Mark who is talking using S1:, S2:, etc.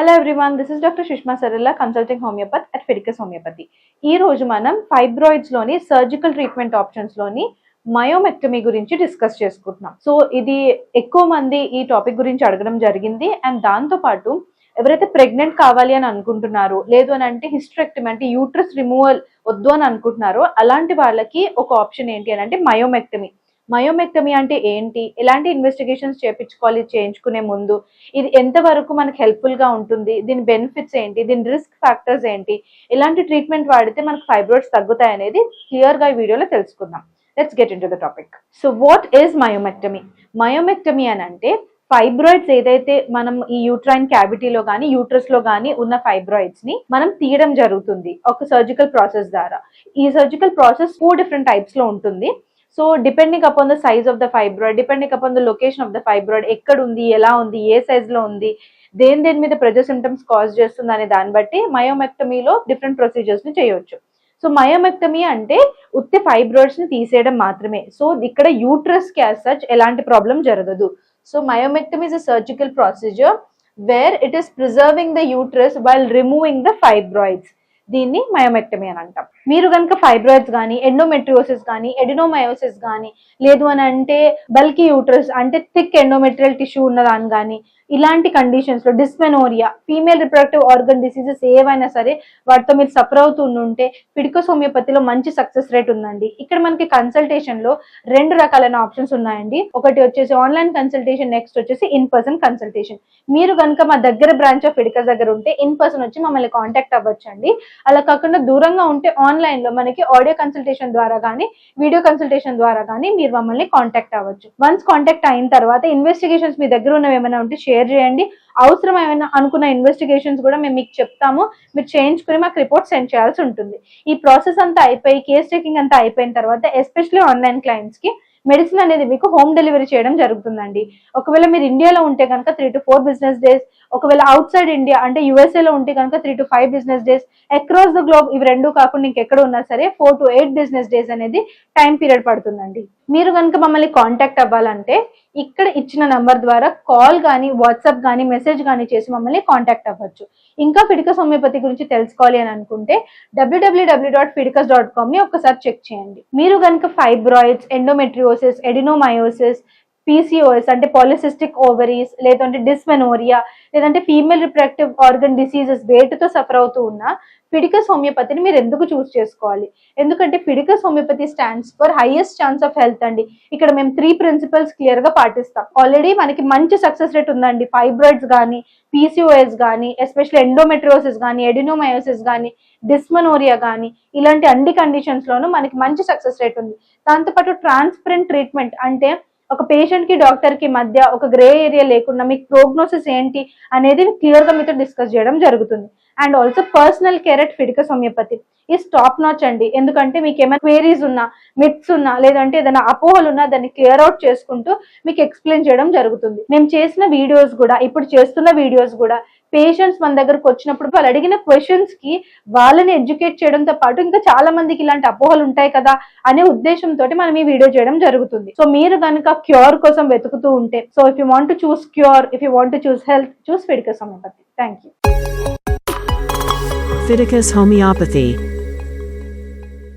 S1: Hello everyone this is doctor Sushma Saralla consulting homeopathy at Fedicus homeopathy ఈ రోజు మనం ఫైబ్రాయిడ్స్లోని సర్జికల్ ట్రీట్మెంట్ ఆప్షన్స్లోని మయోమెక్టమీ గురించి డిస్కస్ చేసుకుంటున్నాం. సో ఇది ఎక్కువ మంది ఈ టాపిక్ గురించి అడగడం జరిగింది అండ్ దాంతో పాటు ఎవరైతే ప్రెగ్నెంట్ కావాలి అని అనుకుంటున్నారో లేదు అని అంటే హిస్ట్రెక్టమీ అంటే యూట్రస్ రిమూవల్ వద్దు అని అనుకుంటున్నారో అలాంటి వాళ్ళకి ఒక ఆప్షన్ ఏంటి అని అంటే మయోమెక్టమీ మయోమెక్టమీ అంటే ఏంటి? ఎలాంటి ఇన్వెస్టిగేషన్స్ చేయించుకోవాలి చేయించుకునే ముందు? ఇది ఎంతవరకు మనకి హెల్ప్ఫుల్గా ఉంటుంది? దీని బెనిఫిట్స్ ఏంటి? దీని రిస్క్ ఫ్యాక్టర్స్ ఏంటి? ఎలాంటి ట్రీట్మెంట్ వాడితే మనకు ఫైబ్రాయిడ్స్ తగ్గుతాయి అనేది క్లియర్గా ఈ వీడియోలో తెలుసుకుందాం. Let's get into the topic so what is myomectomy? Myomectomy అని అంటే ఫైబ్రాయిడ్స్ ఏదైతే మనం ఈ యూట్రైన్ క్యావిటీలో కానీ యూట్రస్లో కానీ ఉన్న ఫైబ్రాయిడ్స్ని మనం తీయడం జరుగుతుంది ఒక సర్జికల్ ప్రాసెస్ ద్వారా. ఈ సర్జికల్ ప్రాసెస్ ఫోర్ డిఫరెంట్ టైప్స్లో ఉంటుంది. So depending upon the size of the fibroid depending upon the location of the fibroid ఎక్కడ ఉంది ఎలా ఉంది ఏ సైజ్లో ఉంది దేని దేని మీద ప్రెజర్ సిమ్టమ్స్ కాజ్ చేస్తుంది అనే దాన్ని బట్టి మయోమెక్టమీలో డిఫరెంట్ ప్రొసీజర్స్ని చేయొచ్చు. సో మయోమెక్టమీ అంటే ఉత్తి ఫైబ్రాయిడ్స్ని తీసేయడం మాత్రమే. సో ఇక్కడ యూట్రస్ యాజ్ సచ్ ఎలాంటి ప్రాబ్లం జరగదు. So myomectomy is a surgical procedure where it is preserving the uterus while removing the fibroids దీన్ని మయోమెక్టమీ అని అంటాం. మీరు కనుక ఫైబ్రాయిడ్స్ కానీ ఎండోమెట్రియోసిస్ కానీ ఎడినోమయోసిస్ కానీ లేదు అని అంటే బల్కీ యూట్రస్ అంటే థిక్ ఎండోమెట్రియల్ టిష్యూ ఉన్నదాని కానీ ఇలాంటి కండిషన్స్లో dysmenorrhea female reproductive organ diseases ఏవైనా సరే వాటితో మీరు సఫర్ అవుతుంటే ఫిడికోస్ హోమియోపతిలో మంచి సక్సెస్ రేట్ ఉందండి. ఇక్కడ మనకి కన్సల్టేషన్లో రెండు రకాలైన ఆప్షన్స్ ఉన్నాయండి. ఒకటి వచ్చేసి ఆన్లైన్ కన్సల్టేషన్ నెక్స్ట్ వచ్చేసి ఇన్ పర్సన్ కన్సల్టేషన్ మీరు కనుక మా దగ్గర బ్రాంచ్ ఆఫ్ ఫిడికస్ దగ్గర ఉంటే ఇన్ పర్సన్ వచ్చి మమ్మల్ని కాంటాక్ట్ అవ్వచ్చండి. అలా కాకుండా దూరంగా ఉంటే ఆన్లైన్లో మనకి ఆడియో కన్సల్టేషన్ ద్వారా కానీ వీడియో కన్సల్టేషన్ ద్వారా కానీ మీరు మమ్మల్ని కాంటాక్ట్ అవ్వచ్చు. వన్స్ కాంటాక్ట్ అయిన తర్వాత ఇన్వెస్టిగేషన్స్ మీ దగ్గర ఉన్నవి ఏమైనా ఉంటే షేర్ చేయండి. అవసరం ఏమైనా అనుకున్న ఇన్వెస్టిగేషన్స్ కూడా మేము మీకు చెప్తాము. మీరు చేయించుకుని మాకు రిపోర్ట్ సెండ్ చేయాల్సి ఉంటుంది. ఈ ప్రాసెస్ అంతా అయిపోయి కేస్ టేకింగ్ అంతా అయిపోయిన తర్వాత ఎస్పెషల్లీ ఆన్లైన్ క్లయింట్స్కి మెడిసిన్ అనేది మీకు హోమ్ డెలివరీ చేయడం జరుగుతుందండి. ఒకవేళ మీరు ఇండియాలో ఉంటే కనుక three to four business days ఒకవేళ అవుట్ సైడ్ ఇండియా అంటే USA లో ఉంటే కనుక three to five business days across the globe ఇవి రెండు కాకుండా ఇంకెక్కడ ఉన్నా సరే four to eight business days అనేది టైం పీరియడ్ పడుతుందండి. మీరు కనుక మమ్మల్ని కాంటాక్ట్ అవ్వాలంటే ఇక్కడ ఇచ్చిన నంబర్ ద్వారా కాల్ కానీ వాట్సాప్ కానీ మెసేజ్ కానీ చేసి మమ్మల్ని కాంటాక్ట్ అవ్వచ్చు. ఇంకా ఫిడికస్ హోమియోపతి గురించి తెలుసుకోవాలి అని అనుకుంటే W W W dot Fidicus dot కామ్ని ఒకసారి చెక్ చేయండి. మీరు కనుక ఫైబ్రాయిడ్స్ ఎండోమెట్రియోసిస్ ఎడినోమయోసిస్ పీసీఓఎస్ అంటే పాలిసిస్టిక్ ఓవరీస్ లేదంటే డిస్మెనోరియా లేదంటే ఫీమేల్ రిప్రొడక్టివ్ ఆర్గన్ డిసీజెస్ వేటుతో సఫర్ అవుతూ ఉన్న ఫిడికస్ హోమియోపతిని మీరు ఎందుకు చూస్ చేసుకోవాలి? ఎందుకంటే Fidicus homeopathy stands for highest chance of health అండి. ఇక్కడ మేము త్రీ ప్రిన్సిపల్స్ క్లియర్గా పాటిస్తాం. ఆల్రెడీ మనకి మంచి సక్సెస్ రేట్ ఉందండి. ఫైబ్రాయిడ్స్ కానీ పీసీఓఎస్ కానీ ఎస్పెషల్లీ ఎండోమెట్రోసిస్ కానీ ఎడినోమయోసిస్ కానీ డిస్మనోరియా కానీ ఇలాంటి అన్ని కండిషన్స్ లోనూ మనకి మంచి సక్సెస్ రేట్ ఉంది. దాంతోపాటు ట్రాన్స్పరెంట్ ట్రీట్మెంట్ అంటే ఒక పేషెంట్కి డాక్టర్కి మధ్య ఒక గ్రే ఏరియా లేకుండా మీకు ప్రోగ్నోసిస్ ఏంటి అనేది క్లియర్గా మీతో డిస్కస్ చేయడం జరుగుతుంది. And also personal care at Phyticus homeopathy is top notch అండి. ఎందుకంటే మీకు ఏమైనా క్వేరీస్ ఉన్నా మిత్స్ ఉన్నా లేదంటే ఏదైనా అపోహలు ఉన్నా దాన్ని క్లియర్ అవుట్ చేసుకుంటూ మీకు ఎక్స్ప్లెయిన్ చేయడం జరుగుతుంది. మేము చేసిన వీడియోస్ కూడా ఇప్పుడు చేస్తున్న వీడియోస్ కూడా పేషెంట్స్ మన దగ్గరకు వచ్చినప్పుడు వాళ్ళు అడిగిన క్వశ్చన్స్కి వాళ్ళని ఎడ్యుకేట్ చేయడంతో పాటు ఇంకా చాలా మందికి ఇలాంటి అపోహలు ఉంటాయి కదా అనే ఉద్దేశంతో మనం ఈ వీడియో చేయడం జరుగుతుంది. సో మీరు కనుక క్యూర్ కోసం వెతుకుతూ ఉంటే so if you want choose cure if you want choose health choose Phyticus homeopathy thank you
S2: Phyticus homeopathy.